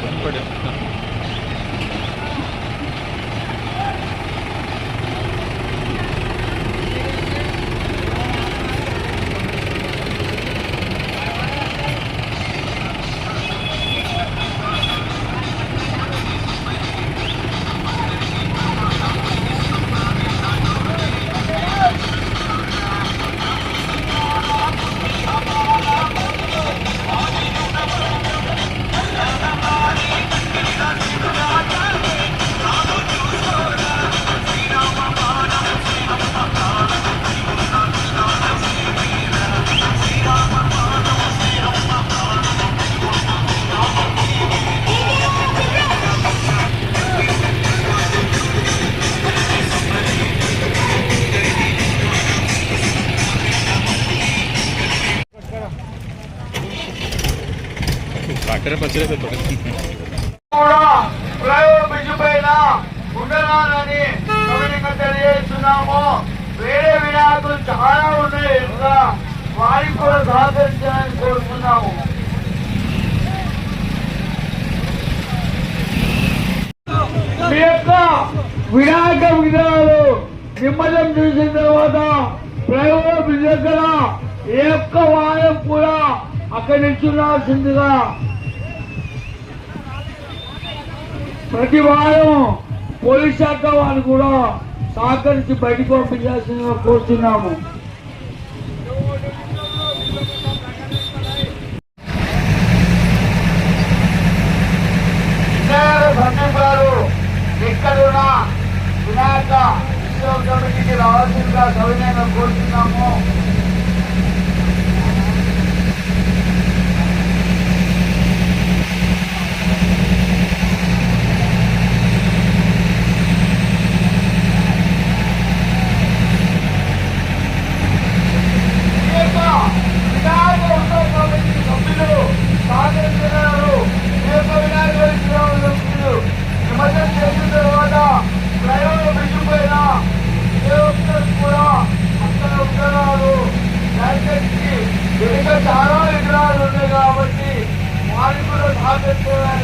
உட்படுத்தும் కూడా flyover bridge పైన తెలియజేస్తున్నాము. వేరే వినాయకులు చాలా ఉన్నాయి ఇంకా వారికి కూడా సహకరించాలని కోరుతున్నాము. మీ యొక్క వినాయక విగ్రహాలు నిమ్మలం చూసిన తర్వాత ఫ్లైఓవర్ బ్రిడ్జ్ దగ్గర ఏ ఒక్క వాహనం కూడా అక్కడి నుంచి ఉండాల్సిందిగా ప్రతి వారం పోలీస్ శాఖ వాళ్ళు కూడా సహకరించి బయటకు పంపించాల్సిందిగా కోరుతున్నాము సందీప్ గారు వినాయక ఉత్సవ కమిటీకి రావాల్సిందిగా సవినయంగా కోరుతున్నాము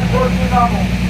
కోరుతున్నాము.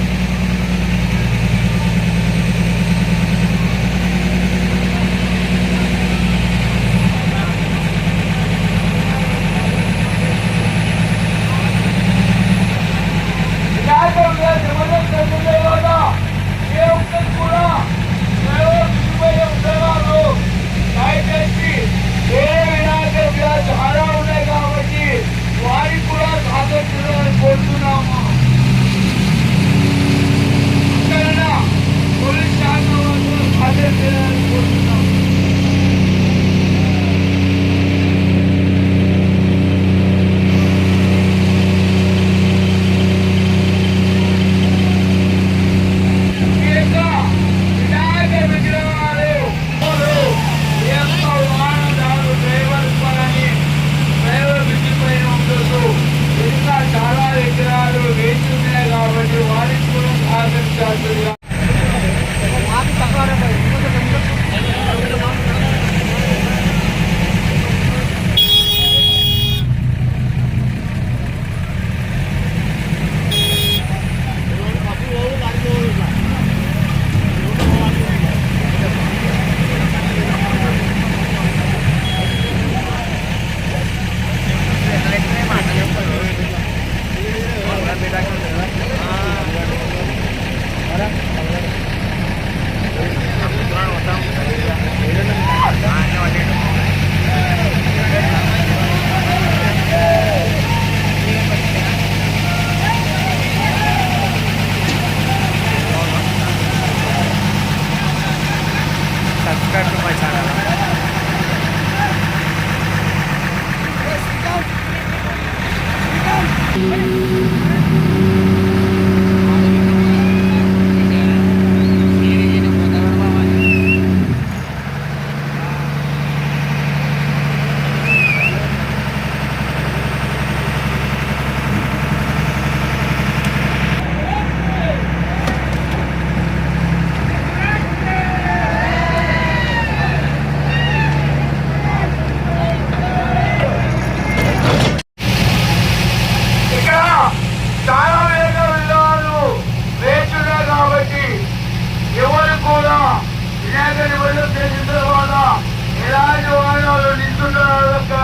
కూడా వినాయకుడి బయలు చేసిన తర్వాత ఎలాంటి వాయిదాలు నిల్చుంటున్నారు అక్కడ.